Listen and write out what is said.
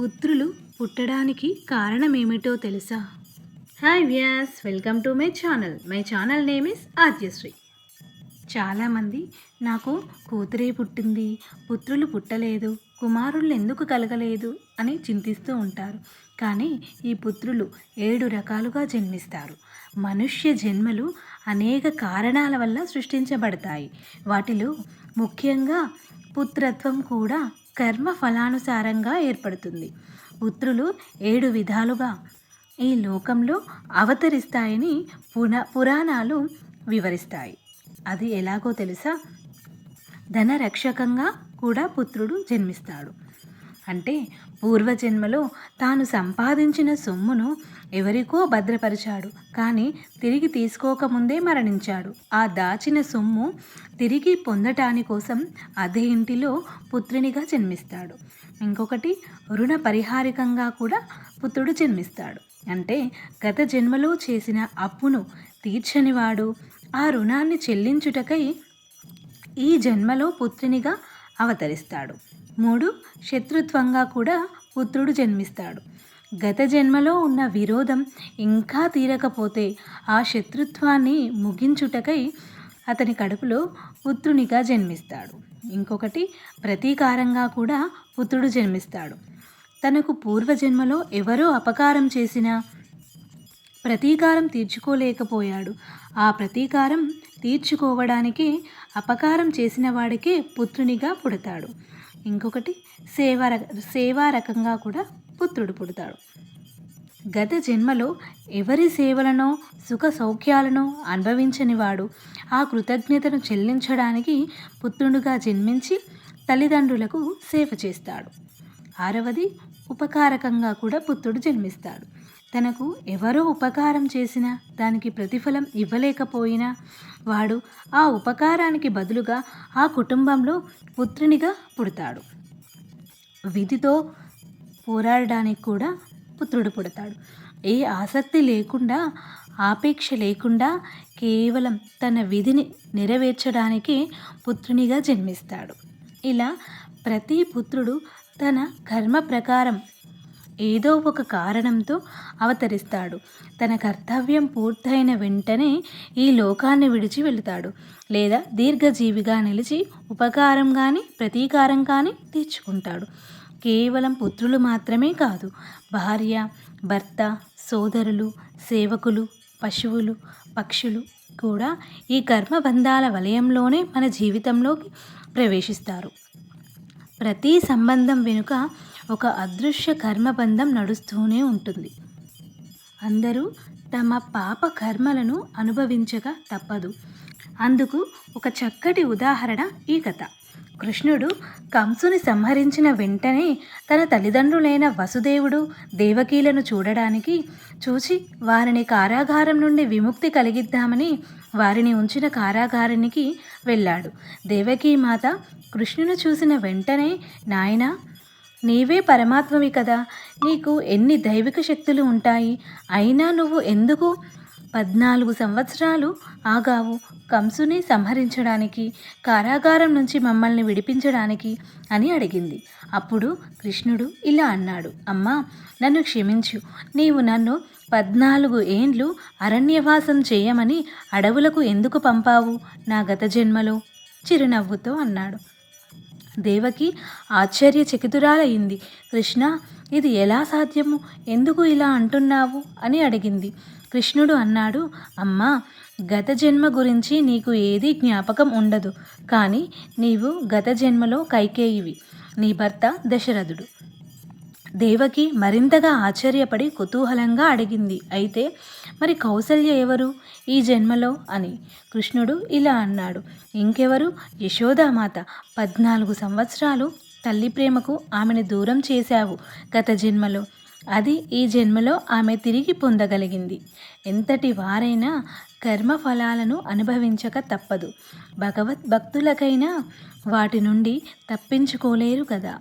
పుత్రులు పుట్టడానికి కారణమేమిటో తెలుసా? Hi guys welcome to my channel. My channel name is Aadyasri చాలామంది నాకు కూతురే పుట్టింది పుత్రులు పుట్టలేదు కుమారులు ఎందుకు కలగలేదు అని చింతిస్తూ ఉంటారు. కానీ ఈ పుత్రులు ఏడు రకాలుగా జన్మిస్తారు. మనుష్య జన్మలు అనేక కారణాల వల్ల సృష్టించబడతాయి. వాటిలో ముఖ్యంగా పుత్రత్వం కూడా కర్మ ఫలానుసారంగా ఏర్పడుతుంది. పుత్రులు ఏడు విధాలుగా ఈ లోకంలో అవతరిస్తాయని పున పురాణాలు వివరిస్తాయి. అది ఎలాగో తెలుసా? ధనరక్షకంగా కూడా పుత్రుడు జన్మిస్తాడు. అంటే పూర్వజన్మలో తాను సంపాదించిన సొమ్మును ఎవరికో భద్రపరిచాడు. కానీ తిరిగి తీసుకోకముందే మరణించాడు. ఆ దాచిన సొమ్ము తిరిగి పొందటాని కోసం అదే ఇంటిలో పుత్రునిగా జన్మిస్తాడు. ఇంకొకటి రుణ పరిహారికంగా కూడా పుత్రుడు జన్మిస్తాడు. అంటే గత జన్మలో చేసిన అప్పును తీర్చనివాడు. ఆ రుణాన్ని చెల్లించుటకై ఈ జన్మలో పుత్రునిగా అవతరిస్తాడు. మూడు శత్రుత్వంగా కూడా పుత్రుడు జన్మిస్తాడు. గత జన్మలో ఉన్న విరోధం ఇంకా తీరకపోతే ఆ శత్రుత్వాన్ని ముగించుటకై అతని కడుపులో పుత్రునిగా జన్మిస్తాడు. ఇంకొకటి ప్రతీకారంగా కూడా పుత్రుడు జన్మిస్తాడు. తనకు పూర్వజన్మలో ఎవరో అపకారం చేసినా ప్రతీకారం తీర్చుకోలేకపోయాడు. ఆ ప్రతీకారం తీర్చుకోవడానికి అపకారం చేసిన వాడికే పుత్రునిగా పుడతాడు. ఇంకొకటి సేవా సేవా రకంగా కూడా పుత్రుడు పుడతాడు. గత జన్మలో ఎవరి సేవలను సుఖ సౌఖ్యాలను అనుభవించని వాడు ఆ కృతజ్ఞతను చెల్లించడానికి పుత్రుడుగా జన్మించి తల్లిదండ్రులకు సేవ చేస్తాడు. ఆరవది ఉపకారకంగా కూడా పుత్రుడు జన్మిస్తాడు. తనకు ఎవరో ఉపకారం చేసినా దానికి ప్రతిఫలం ఇవ్వలేకపోయినా వాడు ఆ ఉపకారానికి బదులుగా ఆ కుటుంబంలో పుత్రునిగా పుడతాడు. విధితో పోరాడడానికి కూడా పుత్రుడు పుడతాడు. ఏ ఆసక్తి లేకుండా ఆపేక్ష లేకుండా కేవలం తన విధిని నెరవేర్చడానికి పుత్రునిగా జన్మిస్తాడు. ఇలా ప్రతి పుత్రుడు తన కర్మ ప్రకారం ఏదో ఒక కారణంతో అవతరిస్తాడు. తన కర్తవ్యం పూర్తయిన వెంటనే ఈ లోకాన్ని విడిచి వెళుతాడు. లేదా దీర్ఘజీవిగా నిలిచి ఉపకారం కానీ ప్రతీకారం కానీ తీర్చుకుంటాడు. కేవలం పుత్రులు మాత్రమే కాదు భార్య భర్త సోదరులు సేవకులు పశువులు పక్షులు కూడా ఈ కర్మబంధాల వలయంలోనే మన జీవితంలోకి ప్రవేశిస్తారు. ప్రతి సంబంధం వెనుక ఒక అదృశ్య కర్మబంధం నడుస్తూనే ఉంటుంది. అందరూ తమ పాప కర్మలను అనుభవించక తప్పదు. అందుకు ఒక చక్కటి ఉదాహరణ ఈ కథ. కృష్ణుడు కంసుని సంహరించిన వెంటనే తన తల్లిదండ్రులైన వసుదేవుడు దేవకీలను చూడడానికి చూచి వారిని కారాగారం నుండి విముక్తి కలిగిద్దామని వారిని ఉంచిన కారాగారానికి వెళ్ళాడు. దేవకీ మాత కృష్ణుని చూసిన వెంటనే నాయనా నీవే పరమాత్మవి కదా. నీకు ఎన్ని దైవిక శక్తులు ఉంటాయి? అయినా నువ్వు ఎందుకు పద్నాలుగు సంవత్సరాలు ఆగావు కంసుని సంహరించడానికి కారాగారం నుంచి మమ్మల్ని విడిపించడానికి అని అడిగింది. అప్పుడు కృష్ణుడు ఇలా అన్నాడు అమ్మా నన్ను క్షమించు. నీవు నన్ను పద్నాలుగు ఏండ్లు అరణ్యవాసం చేయమని అడవులకు ఎందుకు పంపావు నా గత జన్మలో? చిరునవ్వుతో అన్నాడు. దేవకి ఆశ్చర్యచకితురాలయ్యింది కృష్ణ ఇది ఎలా సాధ్యము? ఎందుకు ఇలా అంటున్నావు? అని అడిగింది. కృష్ణుడు అన్నాడు అమ్మా గత జన్మ గురించి నీకు ఏది జ్ఞాపకం ఉండదు కానీ నీవు గత జన్మలో కైకేయివి. నీ భర్త దశరథుడు. దేవకి మరింతగా ఆశ్చర్యపడి కుతూహలంగా అడిగింది. అయితే మరి కౌసల్య ఎవరు? ఈ జన్మలో? అని కృష్ణుడు ఇలా అన్నాడు. ఇంకెవరు? యశోదామాత పద్నాలుగు సంవత్సరాలు తల్లి ప్రేమకు ఆమెను దూరం చేశావు గత జన్మలో. అది ఈ జన్మలో ఆమె తిరిగి పొందగలిగింది. ఎంతటి వారైనా కర్మ ఫలాలను అనుభవించక తప్పదు. భగవత్ భక్తులకైనా వాటి నుండి తప్పించుకోలేరు కదా.